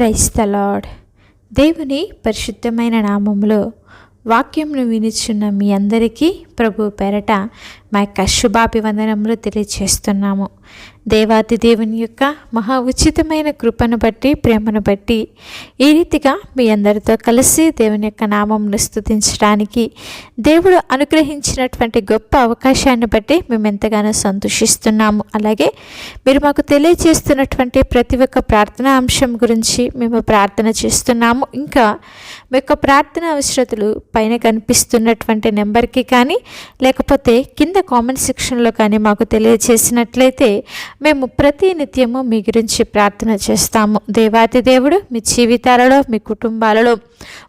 Price దేవుని పరిశుద్ధమైన నామంలో వాక్యంను వినిచున్న మీ అందరికీ ప్రభు పేరట మా యొక్క శుభాభివందనములు తెలియజేస్తున్నాము దేవాతి దేవుని యొక్క మహా ఉచితమైన కృపను బట్టి ప్రేమను బట్టి ఈ రీతిగా మీ అందరితో కలిసి దేవుని యొక్క నామంను స్థుతించడానికి దేవుడు అనుగ్రహించినటువంటి గొప్ప అవకాశాన్ని బట్టి మేము ఎంతగానో సంతోషిస్తున్నాము. అలాగే మీరు మాకు తెలియజేస్తున్నటువంటి ప్రతి ఒక్క ప్రార్థనా అంశం గురించి మేము ప్రార్థన చేస్తున్నాము. ఇంకా మీ యొక్క ప్రార్థన అవసరతలు పైన కనిపిస్తున్నటువంటి నెంబర్కి కానీ లేకపోతే కింద కామెంట్ సెక్షన్లో కానీ మాకు తెలియజేసినట్లయితే మేము ప్రతి నిత్యము మీ గురించి ప్రార్థన చేస్తాము. దేవాతి దేవుడు మీ జీవితాలలో మీ కుటుంబాలలో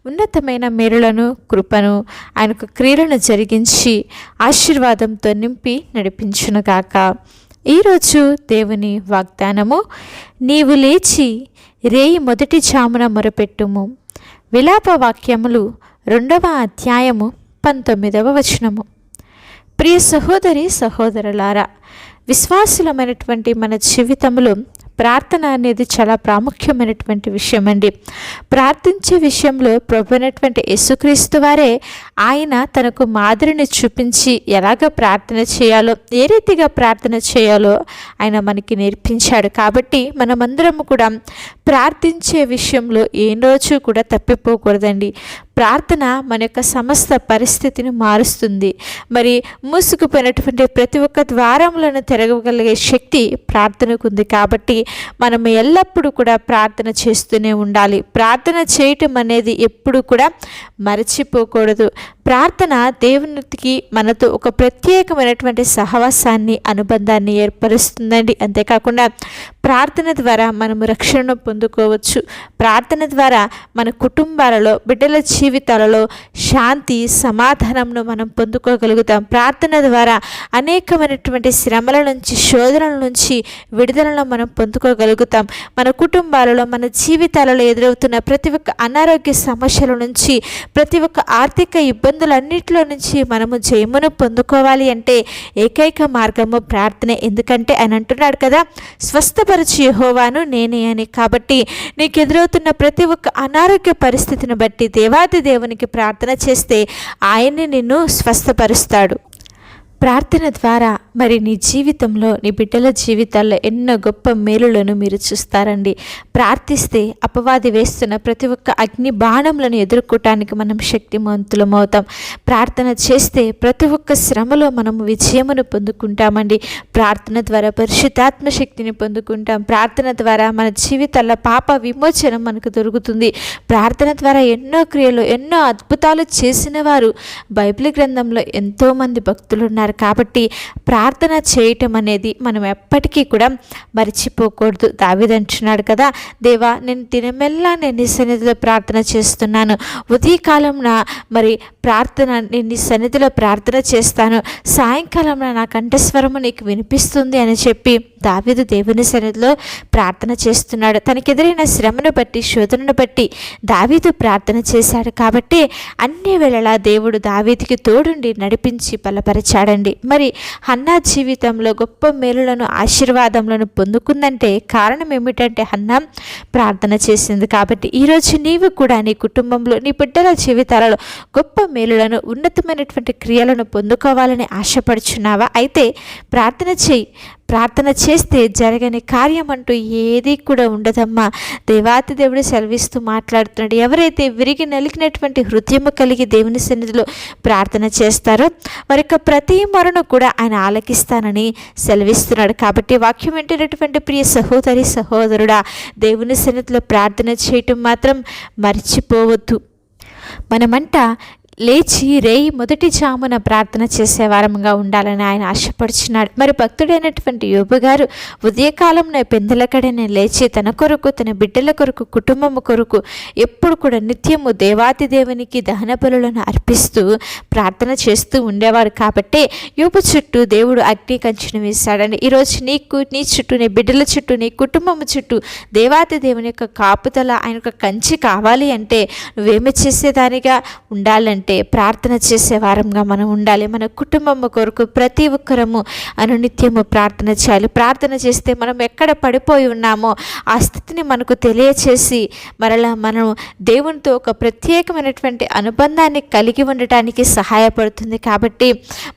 ఉన్నతమైన మేలులను కృపను ఆయనకు క్రియలను జరిగించి ఆశీర్వాదంతో నింపి నడిపించునుగాక ఈరోజు దేవుని వాగ్దానము నీవు లేచి రేయి మొదటి జామున మొరపెట్టుము. విలాప వాక్యములు రెండవ అధ్యాయము పంతొమ్మిదవ వచనము. ప్రియ సహోదరి సహోదరులారా విశ్వాసులమైనటువంటి మన జీవితంలో ప్రార్థన అనేది చాలా ప్రాముఖ్యమైనటువంటి విషయం అండి ప్రార్థించే విషయంలో ప్రభు అయినటువంటి యేసుక్రీస్తు వారే ఆయన తనకు మాదిరిని చూపించి ఎలాగ ప్రార్థన చేయాలో ఏ రీతిగా ప్రార్థన చేయాలో ఆయన మనకి నేర్పించాడు. కాబట్టి మనమందరం కూడా ప్రార్థించే విషయంలో ఏ రోజు కూడా తప్పిపోకూడదండి. ప్రార్థన మన యొక్క సమస్త పరిస్థితిని మారుస్తుంది. మరి మూసుకుపోయినటువంటి ప్రతి ఒక్క ద్వారములను తిరగగలిగే శక్తి ప్రార్థనకు ఉంది. కాబట్టి మనం ఎల్లప్పుడూ కూడా ప్రార్థన చేస్తూనే ఉండాలి. ప్రార్థన చేయటం అనేది ఎప్పుడు కూడా మరచిపోకూడదు. ప్రార్థన దేవునికి మనతో ఒక ప్రత్యేకమైనటువంటి సహవాసాన్ని అనుబంధాన్ని ఏర్పరుస్తుందండి. అంతేకాకుండా ప్రార్థన ద్వారా మనము రక్షణను పొందుకోవచ్చు. ప్రార్థన ద్వారా మన కుటుంబాలలో బిడ్డల జీవితాలలో శాంతి సమాధానంను మనం పొందుకోగలుగుతాం. ప్రార్థన ద్వారా అనేకమైనటువంటి శ్రమల నుంచి శోధనల నుంచి విడుదలను మనం పొందుకోగలుగుతాం. మన కుటుంబాలలో మన జీవితాలలో ఎదురవుతున్న ప్రతి ఒక్క అనారోగ్య సమస్యల నుంచి ప్రతి ఒక్క ఆర్థిక ఇబ్బంది ఇబ్బందులన్నింటిలో నుంచి మనము జయమును పొందుకోవాలి అంటే ఏకైక మార్గము ప్రార్థనే. ఎందుకంటే ఆయన అంటున్నాడు కదా స్వస్థపరచు యెహోవాను నేనే అని. కాబట్టి నీకు ఎదురవుతున్న ప్రతి ఒక్క అనారోగ్య పరిస్థితిని బట్టి దేవాది దేవునికి ప్రార్థన చేస్తే ఆయన్ని నిన్ను స్వస్థపరుస్తాడు. ప్రార్థన ద్వారా మరి నీ జీవితంలో నీ బిడ్డల జీవితాల్లో ఎన్నో గొప్ప మేలులను మీరు చూస్తారండి. ప్రార్థిస్తే అపవాది వేస్తున్న ప్రతి ఒక్క అగ్ని బాణములను ఎదుర్కోవటానికి మనం శక్తిమంతులమవుతాం. ప్రార్థన చేస్తే ప్రతి ఒక్క శ్రమలో మనం విజయమును పొందుకుంటామండి. ప్రార్థన ద్వారా పరిశుద్ధాత్మ శక్తిని పొందుకుంటాం. ప్రార్థన ద్వారా మన జీవితాల్లో పాప విమోచనం మనకు దొరుకుతుంది. ప్రార్థన ద్వారా ఎన్నో క్రియలు ఎన్నో అద్భుతాలు చేసిన వారు బైబిల్ గ్రంథంలో ఎంతోమంది భక్తులు ఉన్నారు కాబట్టి ప్రార్థన చేయటం అనేది మనం ఎప్పటికీ కూడా మర్చిపోకూడదు. దావిదంటున్నాడు కదా దేవా నేను దినమెల్లా నేను నీ సన్నిధిలో ప్రార్థన చేస్తున్నాను. ఉదయకాలంన మరి ప్రార్థన నేను నీ సన్నిధిలో ప్రార్థన చేస్తాను. సాయంకాలంలో నా కంఠస్వరము నీకు వినిపిస్తుంది అని చెప్పి దావీదు దేవుని సన్నిధిలో ప్రార్థన చేస్తున్నాడు. తనకెదురైన శ్రమను బట్టి శోధనను బట్టి దావీదు ప్రార్థన చేశాడు. కాబట్టి అన్ని వేళలా దేవుడు దావీదికి తోడుండి నడిపించి బలపరిచాడని బలపరిచాడండి మరి హన్నా జీవితంలో గొప్ప మేలులను ఆశీర్వాదములను పొందుకుందంటే కారణం ఏమిటంటే హన్నా ప్రార్థన చేసింది కాబట్టి. ఈరోజు నీవు కూడా నీ కుటుంబంలో నీ బిడ్డల జీవితాలలో గొప్ప మేలులను ఉన్నతమైనటువంటి క్రియలను పొందుకోవాలని ఆశపడుచున్నావా? అయితే ప్రార్థన చేయి. ప్రార్థన చేస్తే జరగని కార్యం అంటూ ఏది కూడా ఉండదమ్మా. దేవాతి దేవుడు సెలవిస్తూ మాట్లాడుతున్నాడు. ఎవరైతే విరిగి నలిగినటువంటి హృదయము కలిగి దేవుని సన్నిధిలో ప్రార్థన చేస్తారో వారి యొక్క ప్రతి మరణం కూడా ఆయన ఆలకిస్తానని సెలవిస్తున్నాడు. కాబట్టి వాక్యం వింటున్నటువంటి ప్రియ సహోదరి సహోదరుడా దేవుని సన్నిధిలో ప్రార్థన చేయటం మాత్రం మర్చిపోవద్దు. మనమంట లేచి రేయి మొదటి జామున ప్రార్థన చేసే వారంగా ఉండాలని ఆయన ఆశపడుచున్నాడు. మరి భక్తుడైనటువంటి యోబు గారు ఉదయకాలంలో పెందలకడనే లేచి తన కొరకు తన బిడ్డల కొరకు కుటుంబము కొరకు ఎప్పుడు కూడా నిత్యము దేవాతి దేవునికి దహన బలులను అర్పిస్తూ ప్రార్థన చేస్తూ ఉండేవారు. కాబట్టి యోబు చుట్టూ దేవుడు అగ్ని కంచును వేశాడని. ఈరోజు నీకు నీ చుట్టూ నీ బిడ్డల చుట్టూ నీ కుటుంబము చుట్టూ దేవాతి దేవుని యొక్క కాపుదల ఆయన యొక్క కంచి కావాలి అంటే నువ్వేమి చేసేదానిగా ఉండాలంటే అంటే ప్రార్థన చేసే వారంగా మనం ఉండాలి. మన కుటుంబం కొరకు ప్రతి ఒక్కరము అనునిత్యము ప్రార్థన చేయాలి. ప్రార్థన చేస్తే మనం ఎక్కడ పడిపోయి ఉన్నామో ఆ స్థితిని మనకు తెలియచేసి మరలా మనం దేవునితో ఒక ప్రత్యేకమైనటువంటి అనుబంధాన్ని కలిగి ఉండటానికి సహాయపడుతుంది. కాబట్టి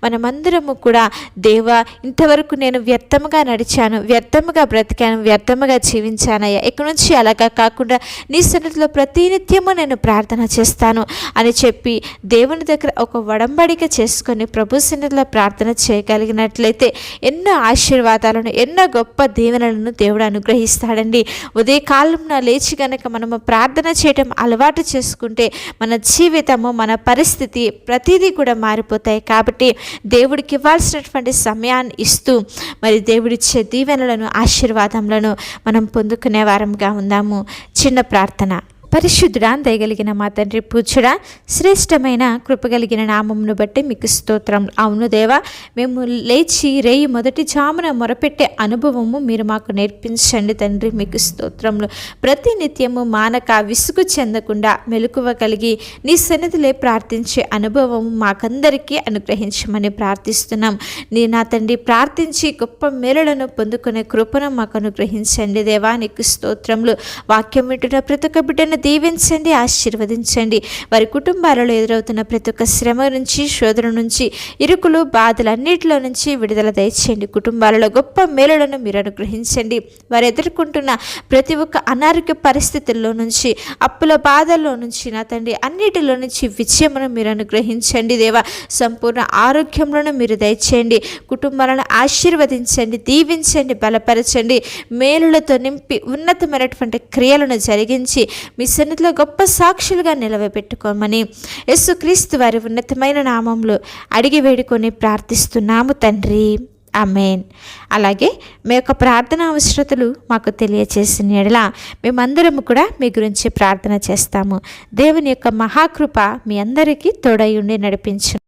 మనమందరము కూడా దేవ ఇంతవరకు నేను వ్యర్థముగా నడిచాను వ్యర్థముగా బ్రతికాను వ్యర్థముగా జీవించానయ్యా. ఇక నుంచి అలాగా కాకుండా నీ సన్నిధిలో ప్రతినిత్యము నేను ప్రార్థన చేస్తాను అని చెప్పి దేవుని దగ్గర ఒక వడంబడిక చేసుకొని ప్రభు సన్నిధిలో ప్రార్థన చేయగలిగినట్లయితే ఎన్నో ఆశీర్వాదాలను ఎన్నో గొప్ప దీవెనలను దేవుడు అనుగ్రహిస్తాడండి. ఉదయకాలంలో లేచి కనుక మనము ప్రార్థన చేయటం అలవాటు చేసుకుంటే మన జీవితము మన పరిస్థితి ప్రతిదీ కూడా మారిపోతాయి. కాబట్టి దేవుడికి ఇవ్వాల్సినటువంటి సమయాన్ని ఇస్తూ మరి దేవుడిచ్చే దీవెనలను ఆశీర్వాదములను మనం పొందుకునే వారంగా ఉందాము. చిన్న ప్రార్థన. పరిశుద్ధుడా దయగలిగిన మా తండ్రి పూజుడా శ్రేష్టమైన కృపగలిగిన నామమును బట్టి మీకు స్తోత్రం. అవును దేవా మేము లేచి రేయి మొదటి జామున మొరపెట్టే అనుభవము మీరు మాకు నేర్పించండి తండ్రి మీకు స్తోత్రములు. ప్రతి నిత్యము మానక విసుగు చెందకుండా మెలకువ కలిగి నీ సన్నిధిలే ప్రార్థించే అనుభవం మాకందరికీ అనుగ్రహించమని ప్రార్థిస్తున్నాం. నీ నా తండ్రి ప్రార్థించి గొప్ప మేలులను పొందుకునే కృపను మాకు అనుగ్రహించండి దేవా నీకు స్తోత్రములు. వాక్యం వింటున్న ప్రతి ఒక్క బిడ్డను దీవించండి ఆశీర్వదించండి. వారి కుటుంబాలలో ఎదురవుతున్న ప్రతి ఒక్క శ్రమ నుంచి శోధన నుంచి ఇరుకులు బాధలన్నిటిలో నుంచి విడుదల దయచేయండి. కుటుంబాలలో గొప్ప మేలులను మీరు అనుగ్రహించండి. వారు ఎదుర్కొంటున్న ప్రతి ఒక్క అనారోగ్య పరిస్థితుల్లో నుంచి అప్పుల బాధల్లో నుంచి నా తండ్రి అన్నిటిలో నుంచి విజయమును మీరు అనుగ్రహించండి దేవా. సంపూర్ణ ఆరోగ్యంలోను మీరు దయచేయండి. కుటుంబాలను ఆశీర్వదించండి దీవించండి బలపరచండి. మేలులతో నింపి ఉన్నతమైనటువంటి క్రియలను జరిగించి మీ సన్నిధిలో గొప్ప సాక్షులుగా నిలవబెట్టుకోమని యేసుక్రీస్తు వారి ఉన్నతమైన నామంలో అడిగి వేడుకొని ప్రార్థిస్తున్నాము తండ్రి. అమేన్ అలాగే మీ యొక్క ప్రార్థన అవసరతలు మాకు తెలియచేసిన ఎడల మేమందరము కూడా మీ గురించి ప్రార్థన చేస్తాము. దేవుని యొక్క మహాకృప మీ అందరికీ తోడై ఉండి నడిపించు